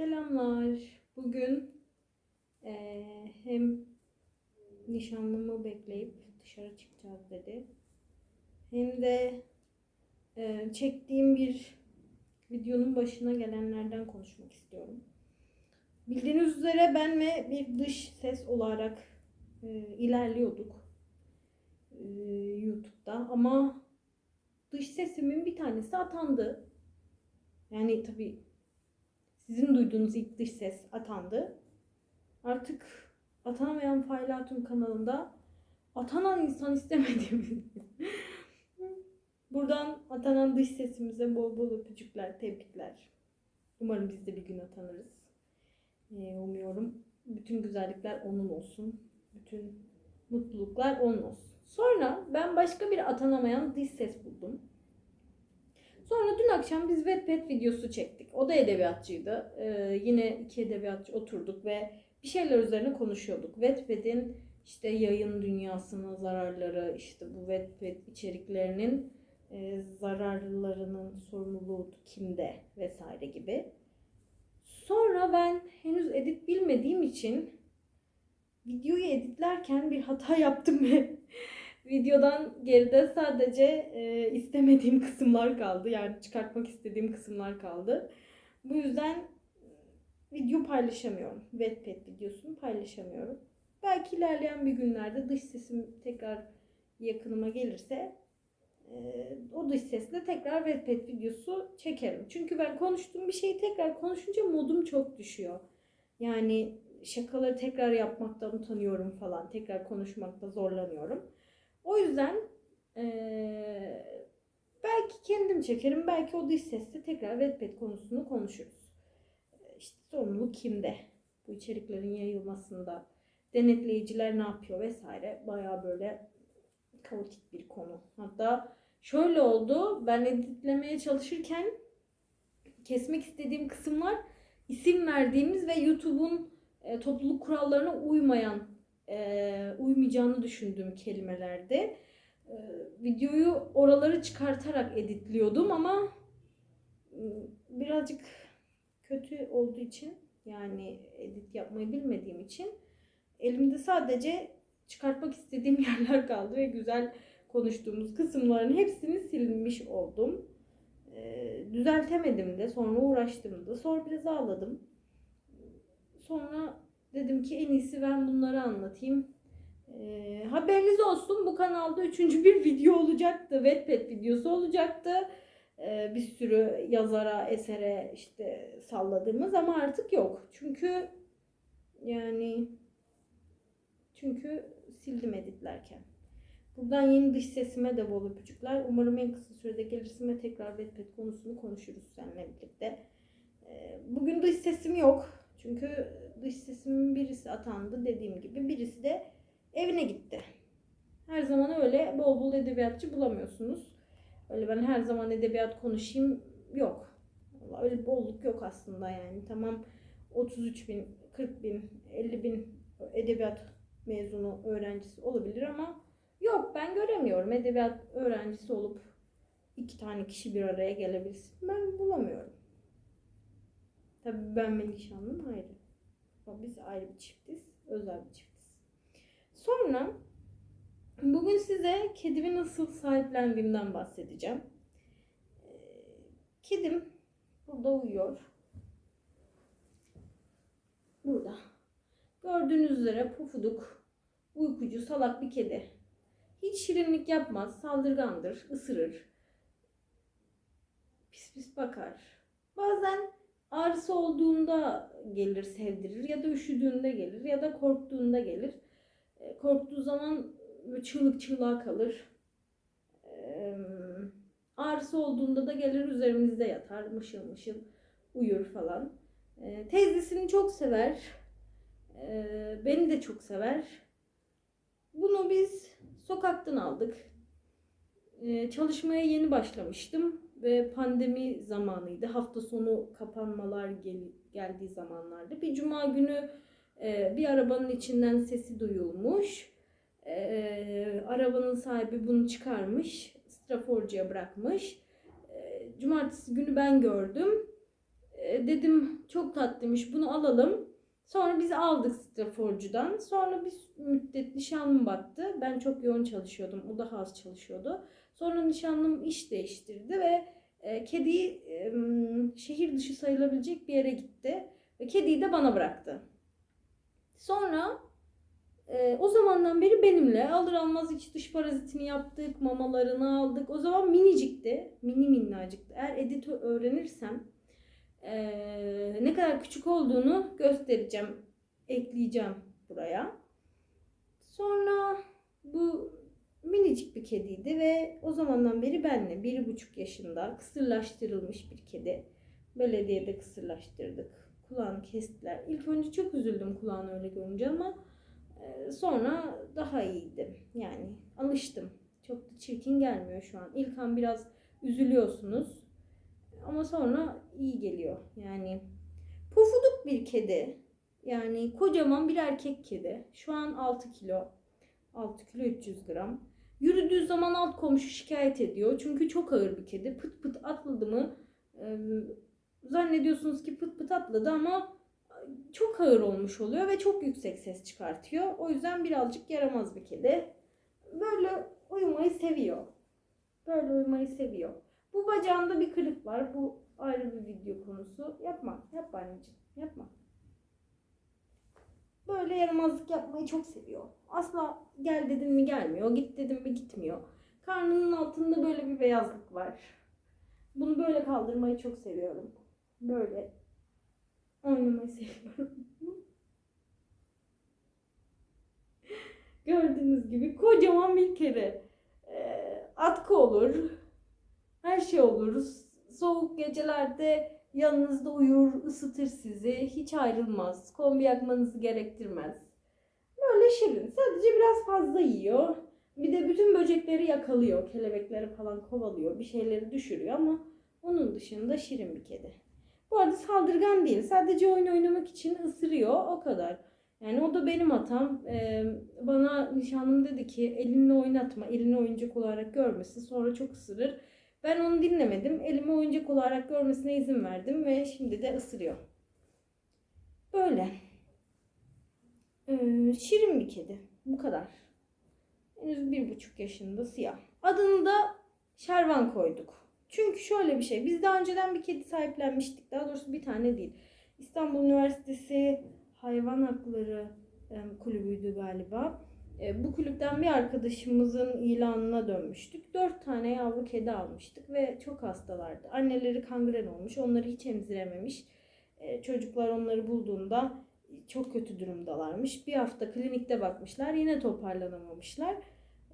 Selamlar. Bugün eee, hem nişanlımı bekleyip dışarı çıkacağız dedi. Hem de eee, çektiğim bir videonun başına gelenlerden konuşmak istiyorum. Bildiğiniz üzere ben ve bir dış ses olarak eee, ilerliyorduk eee, YouTube'da ama dış sesimin bir tanesi atandı. Yani tabii sizin duyduğunuz ilk dış ses atandı. Artık atanamayan Faylatun kanalında atanan insan istemediğimiz. Buradan atanan dış sesimize bol bol öpücükler, tebrikler. Umarım biz de bir gün atanırız. Ee, umuyorum bütün güzellikler onun olsun. Bütün mutluluklar onun olsun. Sonra ben başka bir atanamayan dış ses buldum. Sonra dün akşam biz Wattpad videosu çektik. O da edebiyatçıydı. Ee, yine iki edebiyatçı oturduk ve bir şeyler üzerine konuşuyorduk. Wattpad'in işte yayın dünyasına zararları, işte bu Wattpad içeriklerinin e, zararlarının sorumluluğu kimde vesaire gibi. Sonra ben henüz edit bilmediğim için videoyu editlerken bir hata yaptım ve videodan geride sadece e, istemediğim kısımlar kaldı. Yani çıkartmak istediğim kısımlar kaldı. Bu yüzden video paylaşamıyorum. Wattpad videosunu paylaşamıyorum. Belki ilerleyen bir günlerde dış sesim tekrar yakınıma gelirse e, o dış sesle tekrar Wattpad videosu çekerim. Çünkü ben konuştuğum bir şeyi tekrar konuşunca modum çok düşüyor. Yani şakaları tekrar yapmaktan utanıyorum falan. Tekrar konuşmakta zorlanıyorum. O yüzden eee, belki kendim çekerim, belki o dış sesle tekrar Wattpad konusunu konuşuruz. İşte sorumluluk kimde? Bu içeriklerin yayılmasında, denetleyiciler ne yapıyor vesaire. Baya böyle kaotik bir konu. Hatta şöyle oldu, ben editlemeye çalışırken kesmek istediğim kısımlar isim verdiğimiz ve YouTube'un topluluk kurallarına uymayan e, uymayacağını düşündüğüm kelimelerde e, videoyu oraları çıkartarak editliyordum ama m, birazcık kötü olduğu için yani edit yapmayı bilmediğim için elimde sadece çıkartmak istediğim yerler kaldı ve güzel konuştuğumuz kısımların hepsini silmiş oldum. E, düzeltemedim de sonra uğraştım da sonra biraz ağladım. Sonra dedim ki en iyisi ben bunları anlatayım. Ee, haberiniz olsun bu kanalda üçüncü bir video olacaktı. Wattpad videosu olacaktı. Ee, bir sürü yazara, esere işte salladığımız ama artık yok. Çünkü yani çünkü sildim editlerken. Buradan yeni dış sesime de bol öpücükler. Umarım en kısa sürede gelirsin ve tekrar Wattpad konusunu konuşuruz seninle birlikte. Ee, bugün dış sesim yok. Çünkü dış sesimin birisi atandı dediğim gibi. Birisi de evine gitti. Her zaman öyle bol bol edebiyatçı bulamıyorsunuz. Öyle ben her zaman edebiyat konuşayım yok. Vallahi öyle bolluk yok aslında yani. Tamam 33 bin, 40 bin, 50 bin edebiyat mezunu öğrencisi olabilir ama yok ben göremiyorum. Edebiyat öğrencisi olup iki tane kişi bir araya gelebilsin. Ben bulamıyorum. Tabii ben ve nişanlım ayrı. Biz ayrı bir çiftiz. Özel bir çiftiz. Sonra bugün size kedimi nasıl sahiplendiğimden bahsedeceğim. Ee, Kedim burada uyuyor. Burada. Gördüğünüz üzere pufuduk, uykucu, salak bir kedi. Hiç şirinlik yapmaz, saldırgandır, ısırır. Pis pis bakar. Bazen ağrısı olduğunda gelir sevdirir ya da üşüdüğünde gelir ya da korktuğunda gelir. E, Korktuğu zaman çığlık çığlığa kalır. E, Ağrısı olduğunda da gelir üzerimizde yatar mışıl mışıl uyur falan. E, Teyzesini çok sever. Beni de çok sever. Bunu biz sokaktan aldık. Çalışmaya yeni başlamıştım ve pandemi zamanıydı. Hafta sonu kapanmalar gel- geldiği zamanlardı. Bir cuma günü e, bir arabanın içinden sesi duyulmuş. E, arabanın sahibi bunu çıkarmış, straforcuya bırakmış. E, cumartesi günü ben gördüm. E, dedim çok tatlıymış bunu alalım. Sonra biz aldık straforcudan. Sonra bir müddet nişanlım baktı. Ben çok yoğun çalışıyordum. O daha az çalışıyordu. Sonra nişanlım iş değiştirdi ve e, kediyi e, şehir dışı sayılabilecek bir yere gitti. Ve kediyi de bana bıraktı. Sonra e, o zamandan beri benimle alır almaz iç dış parazitini yaptık, mamalarını aldık. O zaman minicikti, mini minnacıktı. Eğer editör öğrenirsem e, ne kadar küçük olduğunu göstereceğim, ekleyeceğim buraya. Sonra bu minicik bir kediydi ve o zamandan beri benle bir buçuk yaşında kısırlaştırılmış bir kedi. Belediyede kısırlaştırdık. Kulağını kestiler. İlk önce çok üzüldüm kulağını öyle görünce ama e, sonra daha iyiydim. Yani alıştım. Çok da çirkin gelmiyor şu an. İlk an biraz üzülüyorsunuz. Ama sonra iyi geliyor. Yani pufuduk bir kedi. Yani kocaman bir erkek kedi. Şu an 6 kilo. 6 kilo 300 gram. Yürüdüğü zaman alt komşu şikayet ediyor. Çünkü çok ağır bir kedi. Pıt pıt atladı mı e, zannediyorsunuz ki pıt pıt atladı ama çok ağır olmuş oluyor ve çok yüksek ses çıkartıyor. O yüzden birazcık yaramaz bir kedi. Böyle uyumayı seviyor. Böyle uyumayı seviyor. Bu bacağında bir kırık var. Bu ayrı bir video konusu. Yapma. Yapma anneciğim. Yapma. Böyle yaramazlık yapmayı çok seviyor. Asla gel dedim mi gelmiyor. Git dedim mi gitmiyor. Karnının altında böyle bir beyazlık var. Bunu böyle kaldırmayı çok seviyorum. Böyle oynamayı seviyorum. Gördüğünüz gibi kocaman bir kere. Ee, atkı olur. Her şey olur. Soğuk gecelerde yanınızda uyur, ısıtır sizi. Hiç ayrılmaz. Kombi yakmanızı gerektirmez. Böyle şirin. Sadece biraz fazla yiyor. Bir de bütün böcekleri yakalıyor. Kelebekleri falan kovalıyor. Bir şeyleri düşürüyor ama onun dışında şirin bir kedi. Bu arada saldırgan değil. Sadece oyun oynamak için ısırıyor. O kadar. Yani o da benim hatam. Ee, bana nişanlım dedi ki elinle oynatma. Elini oyuncak olarak görmesin. Sonra çok ısırır. Ben onu dinlemedim. Elimi oyuncak olarak görmesine izin verdim ve şimdi de ısırıyor. Böyle. Ee, şirin bir kedi. Bu kadar. Henüz bir buçuk yaşında siyah. Adını da Şervan koyduk. Çünkü şöyle bir şey. Biz daha önceden bir kedi sahiplenmiştik. Daha doğrusu bir tane değil. İstanbul Üniversitesi Hayvan Hakları Kulübü'ydü galiba. E, bu kulüpten bir arkadaşımızın ilanına dönmüştük. Dört tane yavru kedi almıştık ve çok hastalardı. Anneleri kangren olmuş. Onları hiç emzirememiş. E, çocuklar onları bulduğunda çok kötü durumdalarmış. Bir hafta klinikte bakmışlar. Yine toparlanamamışlar.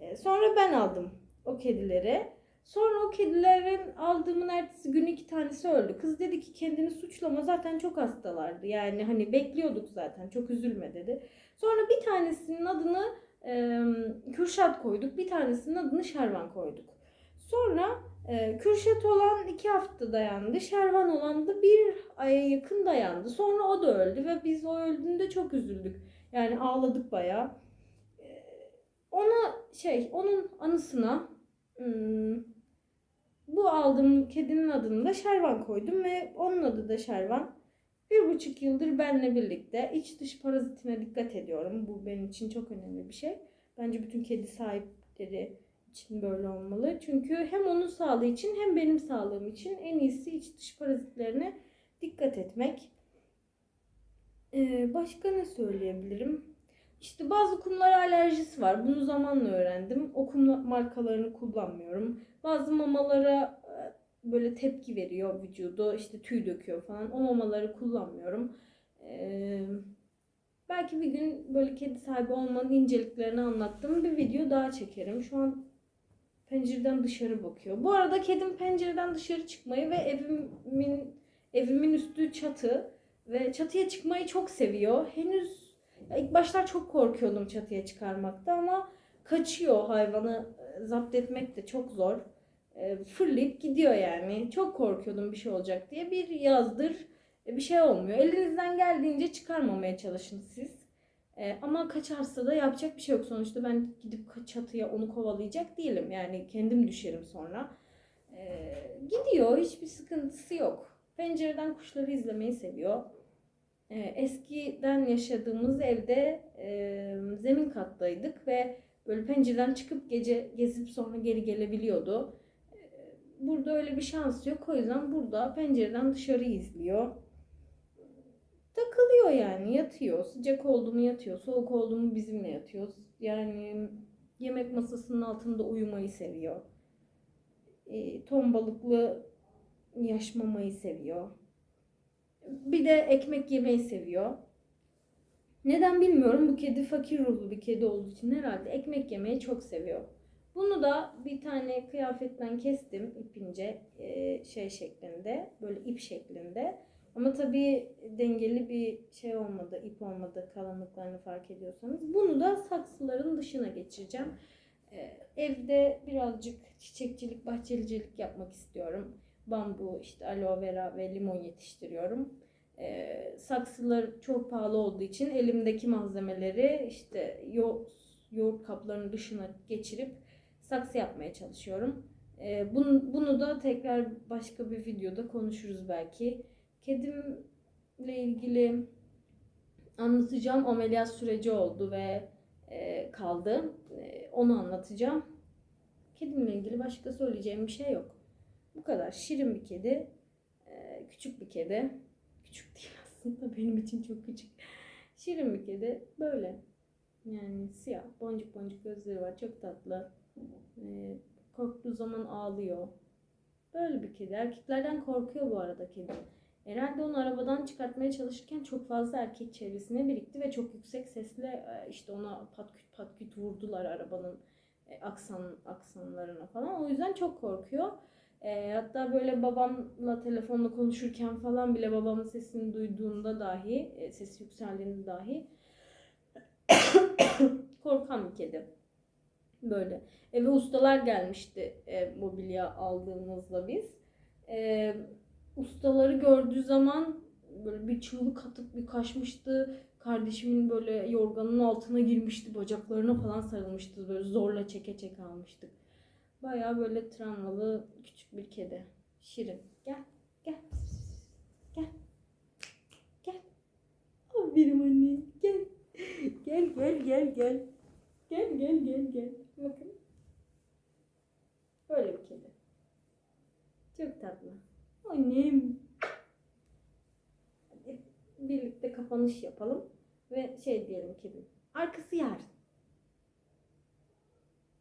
E, sonra ben aldım o kedilere. Sonra o kedilerin aldığımın ertesi gün iki tanesi öldü. Kız dedi ki kendini suçlama zaten çok hastalardı. Yani hani bekliyorduk zaten çok üzülme dedi. Sonra bir tanesinin adını e, Kürşat koyduk. Bir tanesinin adını Şervan koyduk. Sonra e, Kürşat olan iki hafta dayandı. Şervan olan da bir aya yakın dayandı. Sonra o da öldü ve biz o öldüğünde çok üzüldük. Yani ağladık bayağı. Ona şey onun anısına bu aldığım kedinin adını da Şervan koydum ve onun adı da Şervan. Bir buçuk yıldır benle birlikte iç dış parazitine dikkat ediyorum. Bu benim için çok önemli bir şey. Bence bütün kedi sahipleri için böyle olmalı. Çünkü hem onun sağlığı için hem benim sağlığım için en iyisi iç dış parazitlerine dikkat etmek. Ee, başka ne söyleyebilirim? İşte bazı kumlara alerjisi var. Bunu zamanla öğrendim. O kum markalarını kullanmıyorum. Bazı mamalara böyle tepki veriyor vücudu. İşte tüy döküyor falan. O mamaları kullanmıyorum. Ee, belki bir gün böyle kedi sahibi olmanın inceliklerini anlattığım bir video daha çekerim. Şu an pencereden dışarı bakıyor. Bu arada kedim pencereden dışarı çıkmayı ve evimin evimin üstü çatı ve çatıya çıkmayı çok seviyor. Henüz ilk başlar çok korkuyordum çatıya çıkarmakta ama kaçıyor hayvanı e, zapt etmek de çok zor. E, fırlayıp gidiyor yani. Çok korkuyordum bir şey olacak diye. Bir yazdır e, bir şey olmuyor. Elinizden geldiğince çıkarmamaya çalışın siz. E, ama kaçarsa da yapacak bir şey yok. Sonuçta ben gidip çatıya onu kovalayacak değilim. Yani kendim düşerim sonra. E, gidiyor. Hiçbir sıkıntısı yok. Pencereden kuşları izlemeyi seviyor. Ee, eskiden yaşadığımız evde e, zemin kattaydık ve böyle pencereden çıkıp gece gezip sonra geri gelebiliyordu. Burada öyle bir şans yok. O yüzden burada pencereden dışarıyı izliyor. Takılıyor yani yatıyor. Sıcak oldu mu yatıyor. Soğuk oldu mu bizimle yatıyor. Yani yemek masasının altında uyumayı seviyor. E, ton balıklı yaşmamayı seviyor. Bir de ekmek yemeyi seviyor. Neden bilmiyorum. Bu kedi fakir ruhlu bir kedi olduğu için herhalde ekmek yemeyi çok seviyor. Bunu da bir tane kıyafetten kestim ipince e, şey şeklinde böyle ip şeklinde. Ama tabii dengeli bir şey olmadı, ip olmadı kalınlıklarını fark ediyorsanız. Bunu da saksıların dışına geçireceğim. E, evde birazcık çiçekçilik, bahçelicilik yapmak istiyorum. Bambu, işte aloe vera ve limon yetiştiriyorum. E, saksılar çok pahalı olduğu için elimdeki malzemeleri işte yo- yoğurt kaplarının dışına geçirip saksı yapmaya çalışıyorum. Ee, bunu, bunu da tekrar başka bir videoda konuşuruz belki. Kedimle ilgili anlatacağım ameliyat süreci oldu ve e, kaldı. E, onu anlatacağım. Kedimle ilgili başka söyleyeceğim bir şey yok. Bu kadar. Şirin bir kedi. E, küçük bir kedi. Küçük değil aslında benim için çok küçük. Şirin bir kedi. Böyle. Yani siyah. Boncuk boncuk gözleri var. Çok tatlı. Ee, korktuğu zaman ağlıyor. Böyle bir kedi. Erkeklerden korkuyor bu arada kedi. Herhalde onu arabadan çıkartmaya çalışırken çok fazla erkek çevresine birikti ve çok yüksek sesle e, işte ona patküt patküt vurdular arabanın e, aksan aksanlarına falan. O yüzden çok korkuyor. E, hatta böyle babamla telefonla konuşurken falan bile babamın sesini duyduğunda dahi, e, sesi yükseldiğinde dahi korkan bir kedi. Böyle. Eve ustalar gelmişti e, mobilya aldığımızda biz. E, ustaları gördüğü zaman böyle bir çığlık atıp bir kaçmıştı. Kardeşimin böyle yorganın altına girmişti. Bacaklarına falan sarılmıştı. Böyle zorla çeke çeke almıştık. Baya böyle travmalı küçük bir kedi. Şirin. Gel. Gel. Gel. Gel. Aferin anne. Gel. Gel gel gel gel. Gel gel gel gel. Bakın. Böyle bir kedi. Çok tatlı. Annem. Birlikte kapanış yapalım ve şey diyelim kedi. Arkası yarın.